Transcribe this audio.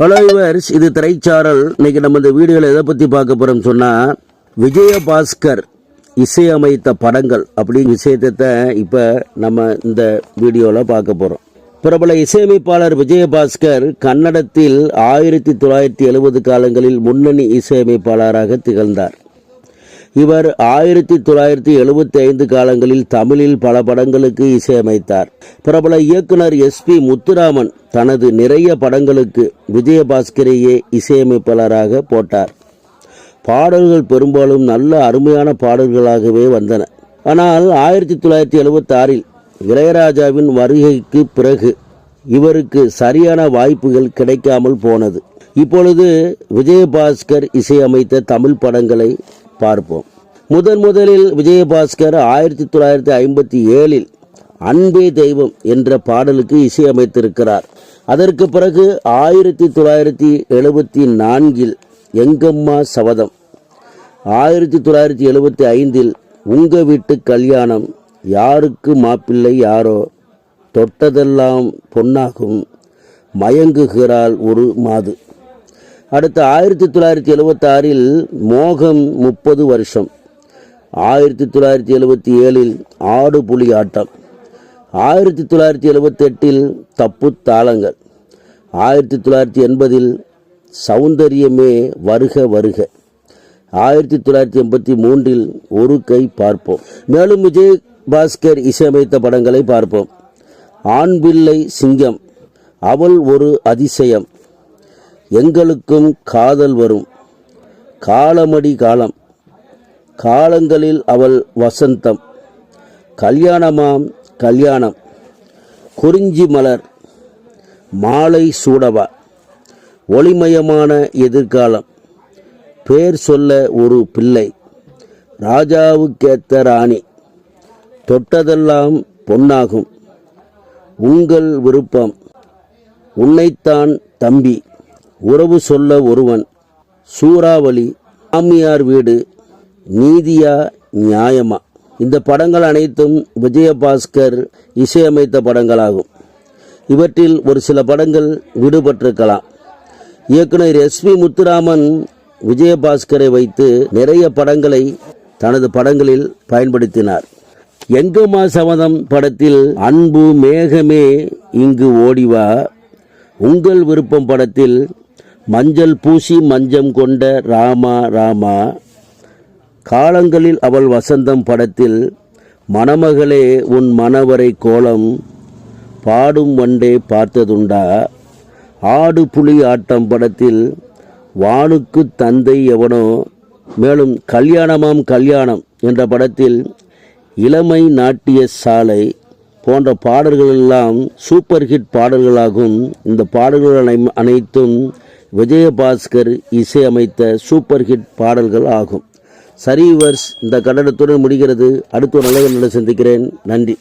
Hello yours இது திரைச்சாரல். இன்னைக்கு நம்ம இந்த வீடியோவில் எதை பற்றி பார்க்க போகிறோம் சொன்னால் விஜயபாஸ்கர் இசையமைத்த படங்கள் அப்படிங்கிற விஷயத்தை இப்போ நம்ம இந்த வீடியோவில் பார்க்க போகிறோம் பிரபல இசையமைப்பாளர் விஜயபாஸ்கர் கன்னடத்தில் ஆயிரத்தி தொள்ளாயிரத்தி எழுபது காலங்களில் முன்னணி இசையமைப்பாளராக திகழ்ந்தார். இவர் ஆயிரத்தி தொள்ளாயிரத்தி எழுபத்தி ஐந்து காலங்களில் தமிழில் பல படங்களுக்கு இசையமைத்தார். பிரபல இயக்குனர் எஸ் பி முத்துராமன் தனது நிறைய படங்களுக்கு விஜயபாஸ்கரையே இசையமைப்பாளராக போட்டார். பாடல்கள் பெரும்பாலும் நல்ல அருமையான பாடல்களாகவே வந்தன. ஆனால் ஆயிரத்தி தொள்ளாயிரத்தி எழுபத்தி ஆறில் இளையராஜாவின் வருகைக்கு பிறகு இவருக்கு சரியான வாய்ப்புகள் கிடைக்காமல் போனது. இப்பொழுது விஜயபாஸ்கர் இசையமைத்த தமிழ் படங்களை பார்ப்போம். முதன் முதலில் விஜயபாஸ்கர் ஆயிரத்தி தொள்ளாயிரத்தி ஐம்பத்தி ஏழில் அன்பே தெய்வம் என்ற பாடலுக்கு இசையமைத்திருக்கிறார் அதற்கு பிறகு ஆயிரத்தி தொள்ளாயிரத்தி எழுபத்தி நான்கில் எங்கம்மா சபதம். ஆயிரத்தி தொள்ளாயிரத்தி எழுபத்தி ஐந்தில் உங்க வீட்டு கல்யாணம் யாருக்கு மாப்பிள்ளை யாரோ தொட்டதெல்லாம் பொன்னாகும் மயங்குகிறாள் ஒரு மாது. அடுத்து ஆயிரத்தி தொள்ளாயிரத்தி எழுபத்தாறில் மோகம் முப்பது வருஷம். ஆயிரத்தி தொள்ளாயிரத்தி எழுபத்தி ஏழில் ஆடு புலி ஆட்டம். ஆயிரத்தி தொள்ளாயிரத்தி எழுபத்தெட்டில் தப்பு தாளங்கள். ஆயிரத்தி தொள்ளாயிரத்தி எண்பதில் சௌந்தரியமே வருக வருக. ஆயிரத்தி தொள்ளாயிரத்தி எண்பத்தி மூன்றில் ஒரு கை பார்ப்போம். மேலும் விஜய் பாஸ்கர் இசையமைத்த படங்களை பார்ப்போம். ஆண் பிள்ளை சிங்கம் அவள் ஒரு அதிசயம். எங்களுக்கும் காதல் வரும். காலமடி காலம். காலங்களில் அவள் வசந்தம். கல்யாணமாம் கல்யாணம். குறிஞ்சி மலர். மாலை சூடவா. ஒளிமயமான எதிர்காலம். பேர் சொல்ல ஒரு பிள்ளை. ராஜாவுக்கேத்த ராணி. தொட்டதெல்லாம் பொன்னாகும். உங்கள் விருப்பம். உன்னைத்தான் தம்பி. உறவு சொல்ல ஒருவன் சூறாவளி மாமியார் வீடு நீதியா நியாயமா? இந்த படங்கள் அனைத்தும் விஜயபாஸ்கர் இசையமைத்த படங்களாகும். இவற்றில் ஒரு சில படங்கள் விடுபட்டிருக்கலாம். இயக்குனர் எஸ் வி முத்துராமன் விஜயபாஸ்கரை வைத்து நிறைய படங்களை தனது படங்களில் பயன்படுத்தினார். எங்கம்மா சமதம் படத்தில் அன்பு மேகமே இங்கு ஓடிவா? உங்கள் விருப்பம் படத்தில் மஞ்சள் பூசி மஞ்சம் கொண்ட ராமா ராமா காலங்களில் அவள் வசந்தம் படத்தில் மணமகளே உன் மணவரை கோலம் பாடும் வண்டே பார்த்ததுண்டா? ஆடு புலி ஆட்டம் படத்தில் வானுக்கு தந்தை எவனோ மேலும் கல்யாணமாம் கல்யாணம் என்ற படத்தில் இளமை நாட்டிய சாலை போன்ற பாடல்கள் எல்லாம் சூப்பர் ஹிட் பாடல்களாகும். இந்த பாடல்கள் அனை- அனைத்தும் விஜயபாஸ்கர் இசையமைத்த சூப்பர் ஹிட் பாடல்கள் ஆகும். சரிவர்ஸ் இந்த கட்டணத்துடன் முடிகிறது. அடுத்த நல்ல சந்திக்கிறேன். நன்றி.